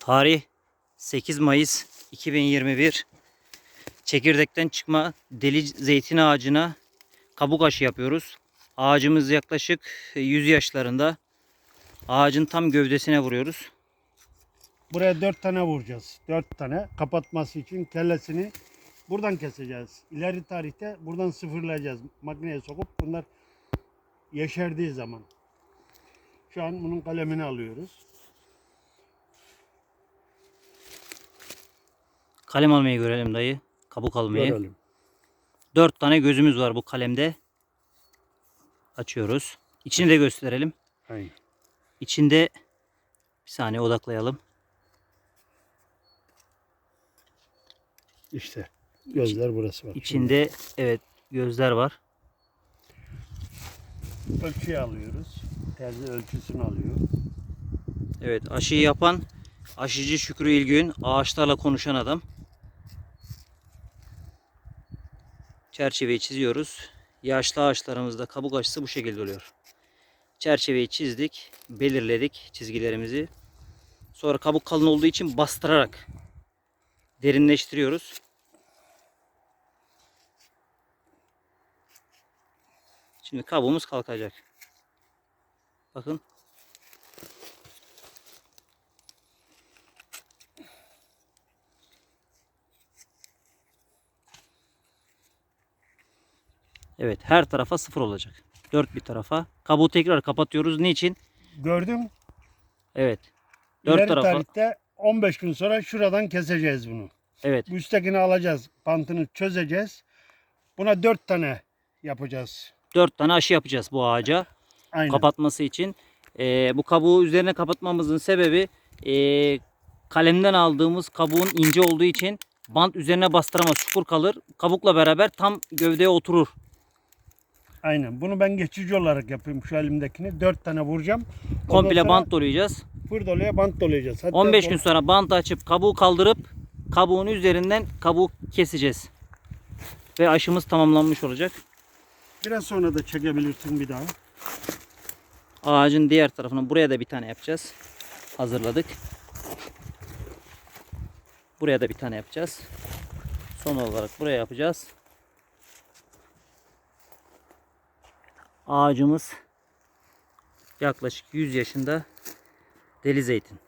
Tarih 8 Mayıs 2021. Çekirdekten çıkma deli zeytin ağacına kabuk aşı yapıyoruz. Ağacımız yaklaşık 100 yaşlarında. Ağacın tam gövdesine vuruyoruz. Buraya dört tane vuracağız. Dört tane kapatması için kellesini buradan keseceğiz. İleri tarihte buradan sıfırlayacağız. Makineye sokup bunlar yeşerdiği zaman. Şu an bunun kalemini alıyoruz. Kalem almayı görelim dayı. Kabuk almayı. Görelim. 4 tane gözümüz var bu kalemde. Açıyoruz. İçini de gösterelim. Aynen. İçinde bir saniye odaklayalım. İşte gözler burası var. İçinde evet gözler var. Şimdi ölçüyü alıyoruz. Terzi ölçüsünü alıyor. Evet aşıyı yapan aşıcı Şükrü İlgün ağaçlarla konuşan adam. Çerçeveyi çiziyoruz. Yaşlı ağaçlarımızda kabuk aşısı bu şekilde oluyor. Çerçeveyi çizdik, belirledik çizgilerimizi. Sonra kabuk kalın olduğu için bastırarak derinleştiriyoruz. Şimdi kabuğumuz kalkacak. Bakın Evet her tarafa sıfır olacak. Dört bir tarafa. Kabuğu tekrar kapatıyoruz. Niçin? Gördün? Evet. Dört İleri tarafa. tarihte 15 gün sonra şuradan keseceğiz bunu. Evet. Bu üsttekini alacağız. Pantını çözeceğiz. Buna dört tane yapacağız. Dört tane aşı yapacağız bu ağaca. Aynen. Kapatması için. Ee, bu kabuğu üzerine kapatmamızın sebebi ee, kalemden aldığımız kabuğun ince olduğu için bant üzerine bastıramaz. Çukur kalır. Kabukla beraber tam gövdeye oturur. Aynen. Bunu ben geçici olarak yapıyorum şu elimdekini. Dört tane vuracağım. Ondan Komple sonra bant dolayacağız. Fır doluya bant dolayacağız. Hatta 15 dol- gün sonra bant açıp kabuğu kaldırıp kabuğun üzerinden kabuğu keseceğiz. Ve aşımız tamamlanmış olacak. Biraz sonra da çekebilirsin bir daha. Ağacın diğer tarafına buraya da bir tane yapacağız. Hazırladık. Buraya da bir tane yapacağız. Son olarak buraya yapacağız. Ağacımız yaklaşık 100 yaşında deli zeytin.